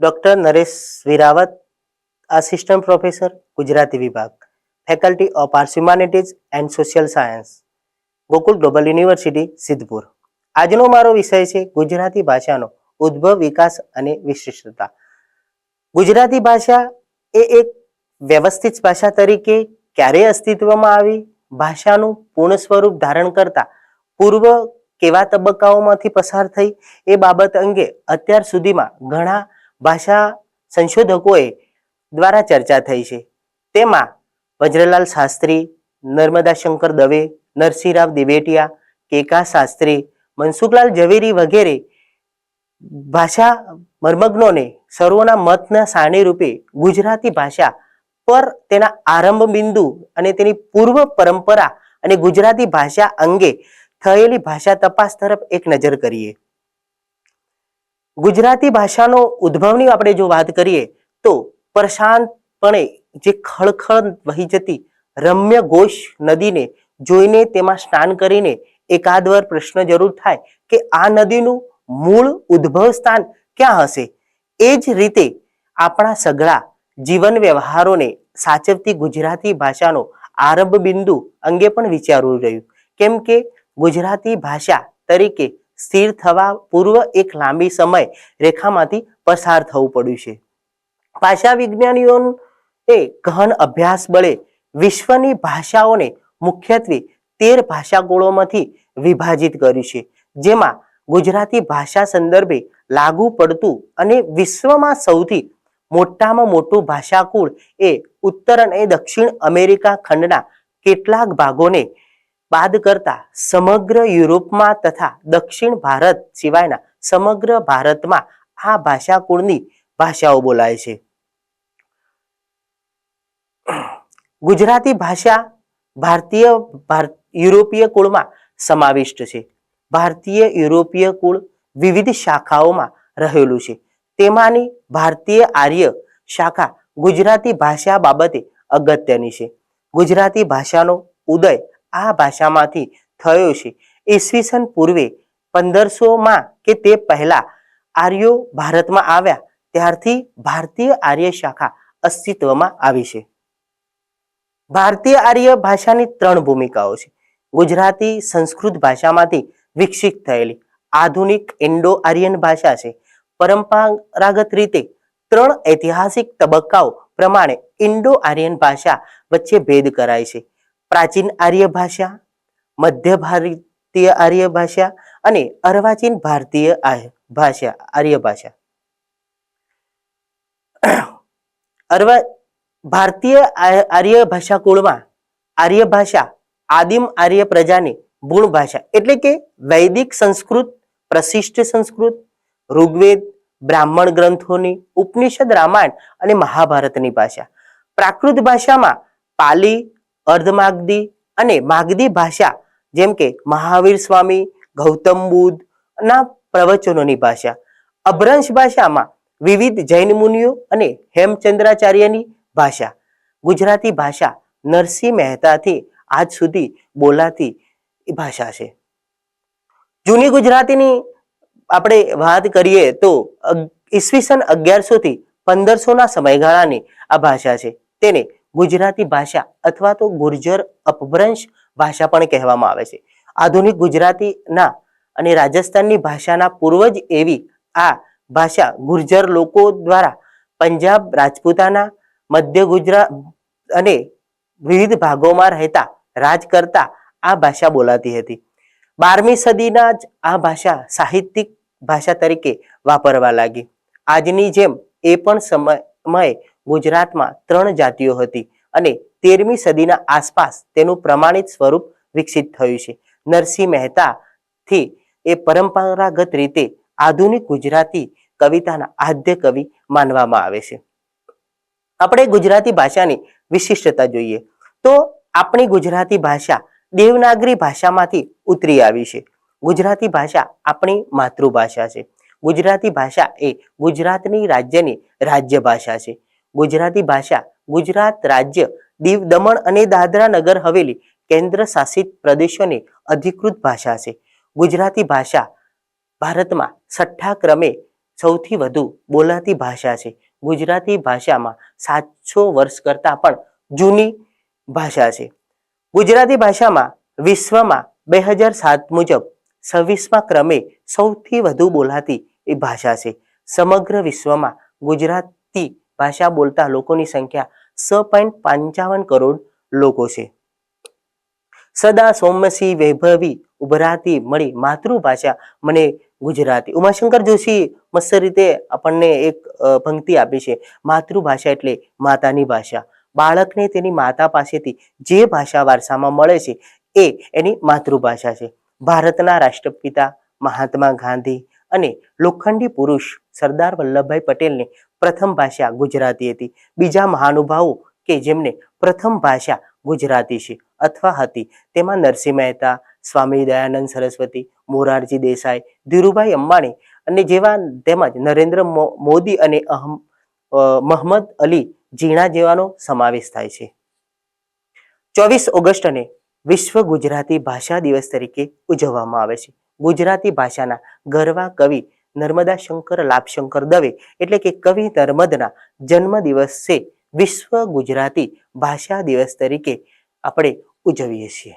Doctor Naresh Viravat assistant professor Gujarati વિભાગ faculty of arts humanities and social science Gokul global university Siddhpur. આજનો મારો વિષય છે ગુજરાતી ભાષાનો ઉદ્ભવ, વિકાસ અને વિશિષ્ટતા. ગુજરાતી ભાષા એ એક વ્યવસ્થિત ભાષા તરીકે ક્યારે અસ્તિત્વમાં આવી? ભાષાનું પૂર્ણ સ્વરૂપ ધારણ કરતા પૂર્વ કેવા તબક્કાઓમાંથી પસાર થઈ? એ બાબત અંગે અત્યાર સુધીમાં ઘણા ભાષા સંશોધકોએ દ્વારા ચર્ચા થઈ છે. તેમાં વજ્રલાલ શાસ્ત્રી, નર્મદા શંકર દવે, નરસિંહરાવ દિવેટિયા કેકા શાસ્ત્રી, મનસુખલાલ ઝવેરી વગેરે ભાષા મર્મજ્ઞોને સર્વોના મતના સારણી રૂપે ગુજરાતી ભાષા પર તેના આરંભ બિંદુ અને તેની પૂર્વ પરંપરા અને ગુજરાતી ભાષા અંગે થયેલી ભાષા તપાસ તરફ એક નજર કરીએ. ગુજરાતી ભાષાનો ઉદ્ભવની આપણે જો વાત કરીએ તો પ્રશાંતપણે જે ખળખળ વહી જતી રમ્ય ઘોષ નદીને જોઈને તેમાં સ્નાન કરીને એકાદ વાર પ્રશ્ન જરૂર થાય કે આ નદીનું મૂળ ઉદ્ભવ સ્થાન ક્યાં હશે? એ જ રીતે આપણા સઘળા જીવન વ્યવહારોને સાચવતી ગુજરાતી ભાષાનો આરંભ બિંદુ અંગે પણ વિચારવું રહ્યું. કેમ કે ગુજરાતી ભાષા તરીકે સ્થિર થવા પૂર્વ એક લાંબી સમય રેખામાંથી પસાર થવું પડ્યું છે. ભાષા એ ગહન અભ્યાસ બળે વિશ્વની ભાષાઓને મુખ્યત્વે તેર ભાષાગોળોમાંથી વિભાજિત કર્યું છે, જેમાં ગુજરાતી ભાષા સંદર્ભે લાગુ પડતું અને વિશ્વમાં સૌથી મોટામાં મોટું ભાષાકુળ એ ઉત્તર અને દક્ષિણ અમેરિકા ખંડના કેટલાક ભાગોને બાદ કરતા સમગ્ર યુરોપમાં તથા દક્ષિણ ભારત સિવાયના સમગ્ર ભારતમાં આ ભાષાકુળની ભાષાઓ બોલાય છે. ગુજરાતી ભાષા ભારતીય યુરોપીય કુળમાં સમાવિષ્ટ છે. ભારતીય, યુરોપીય કુળ વિવિધ શાખાઓમાં રહેલું છે. તેમાંની ભારતીય આર્ય શાખા ગુજરાતી ભાષા બાબતે અગત્યની છે. ગુજરાતી ભાષાનો ઉદય આ ભાષામાંથી થયો છે. ઈસવીસન પૂર્વે પંદરસોમાં કે તે પહેલા આર્યો ભારતમાં આવ્યા, ત્યારથી ભારતીય આર્ય શાખા અસ્તિત્વમાં આવી છે. ભારતીય આર્ય ભાષાની ત્રણ ભૂમિકાઓ છે. ગુજરાતી સંસ્કૃત ભાષામાંથી વિકસિત થયેલી આધુનિક ઇન્ડો આર્યન ભાષા છે. પરંપરાગત રીતે ત્રણ ઐતિહાસિક તબક્કાઓ પ્રમાણે ઇન્ડો આર્યન ભાષા વચ્ચે ભેદ કરાય છે. પ્રાચીન આર્ય ભાષા, મધ્ય ભારતીય આર્ય ભાષા અને અર્વાચીન ભારતીય ભાષા, આર્ય ભાષા. અર્વા, ભારતીય આર્ય ભાષા કુળમાં આર્ય ભાષા, આદિમ આર્ય પ્રજાની મૂળ ભાષા એટલે કે વૈદિક સંસ્કૃત, પ્રશિષ્ટ સંસ્કૃત, ઋગ્વેદ, બ્રાહ્મણ ગ્રંથોની ઉપનિષદ, રામાયણ અને મહાભારતની ભાષા. પ્રાકૃત ભાષામાં પાલી અર્ધમાગધી અને માગધી ભાષા, જેમ કે મહાવીર સ્વામી, ગૌતમ બુદ્ધ ના પ્રવચનોની ભાષા. અભ્રંશ ભાષામાં વિવિધ જૈન મુનિઓ અને હેમચંદ્રાચાર્યની ભાષા. ગુજરાતી ભાષા નરસિંહ મહેતાથી આજ સુધી બોલાતી ભાષા છે. જૂની ગુજરાતીની આપણે વાત કરીએ તો ઈસવીસન અગિયારસો થી પંદરસો ના સમયગાળાની આ ભાષા છે. તેને ગુજરાતી ભાષા અથવા તો ગુર્જર અપભ્રંશ ભાષા પણ કહેવામાં આવે છે. આધુનિક ગુજરાતીના અને રાજસ્થાનની ભાષાના પૂર્વજ એવી આ ભાષા ગુર્જર લોકો દ્વારા પંજાબ રાજપૂતાના, મધ્ય ગુજરાત અને વિવિધ ભાગોમાં રહેતા, રાજ કરતા આ ભાષા બોલાતી હતી. બારમી સદીના જ આ ભાષા સાહિત્યિક ભાષા તરીકે વાપરવા લાગી. આજની જેમ એ પણ સમયે ગુજરાતમાં ત્રણ જાતિઓ હતી અને તેરમી સદીના આસપાસ તેનું પ્રમાણિત સ્વરૂપ વિકસિત થયું છે. નરસિંહ મહેતા થી એ પરંપરાગત રીતે આધુનિક ગુજરાતી કવિતાના આદ્ય કવિ માનવામાં આવે છે. આપણે ગુજરાતી ભાષાની વિશિષ્ટતા જોઈએ તો આપણી ગુજરાતી ભાષા દેવનાગરી ભાષામાંથી ઉતરી આવી છે. ગુજરાતી ભાષા આપણી માતૃભાષા છે. ગુજરાતી ભાષા એ ગુજરાતની રાજ્યની રાજ્ય ભાષા છે. ગુજરાતી ભાષા, ગુજરાત રાજ્ય, દીવ દમણ અને દાદરા નગર હવેલી કેન્દ્ર શાસિત પ્રદેશોની અધિકૃત ભાષા છે. ગુજરાતી ભાષા ભારતમાં છઠ્ઠા ક્રમે સૌથી વધુ બોલાતી ભાષા છે. ગુજરાતી ભાષામાં સાતસો વર્ષ કરતાં પણ જૂની ભાષા છે. ગુજરાતી ભાષામાં વિશ્વમાં બે હજાર સાત મુજબ છવ્વીસમા ક્રમે સૌથી વધુ બોલાતી એ ભાષા છે. સમગ્ર વિશ્વમાં ગુજરાતી ભાષા બોલતા લોકોની સંખ્યા છ પોઈન્ટ પંચાવન કરોડ લોકો છે. સદા સૌમ્યસી વૈભવી ઉભરાતી મળી માતૃભાષા મને ગુજરાતી. ઉમાશંકર જોશી મસ્ત રીતે આપણને એક પંક્તિ આપી છે. માતૃભાષા એટલે માતાની ભાષા. બાળકને તેની માતા પાસેથી જે ભાષા વારસામાં મળે છે એ એની માતૃભાષા છે. ભારતના રાષ્ટ્રપિતા મહાત્મા ગાંધી અને લોખંડી પુરુષ સરદાર વલ્લભભાઈ પટેલની પ્રથમ ભાષા ગુજરાતી હતી. બીજા મહાનુભાવો કે જેમને પ્રથમ ભાષા ગુજરાતી છે અથવા હતી તેમાં નરસિંહ મહેતા સ્વામી દયાનંદ સરસ્વતી મોરારજી દેસાઈ ધીરુભાઈ અંબાણી અને જેવા તેમજ નરેન્દ્ર મોદી અને અહમ અ, મહમદ અલી ઝીણા જેવાનો સમાવેશ થાય છે. ચોવીસ ઓગસ્ટને વિશ્વ ગુજરાતી ભાષા દિવસ તરીકે ઉજવવામાં આવે છે. ગુજરાતી ભાષાના ગરવા કવિ નર્મદા શંકર, લાભશંકર દવે. એટલે કે કવિ નર્મદના જન્મ દિવસે વિશ્વ ગુજરાતી ભાષા દિવસ તરીકે આપણે ઉજવીએ છીએ.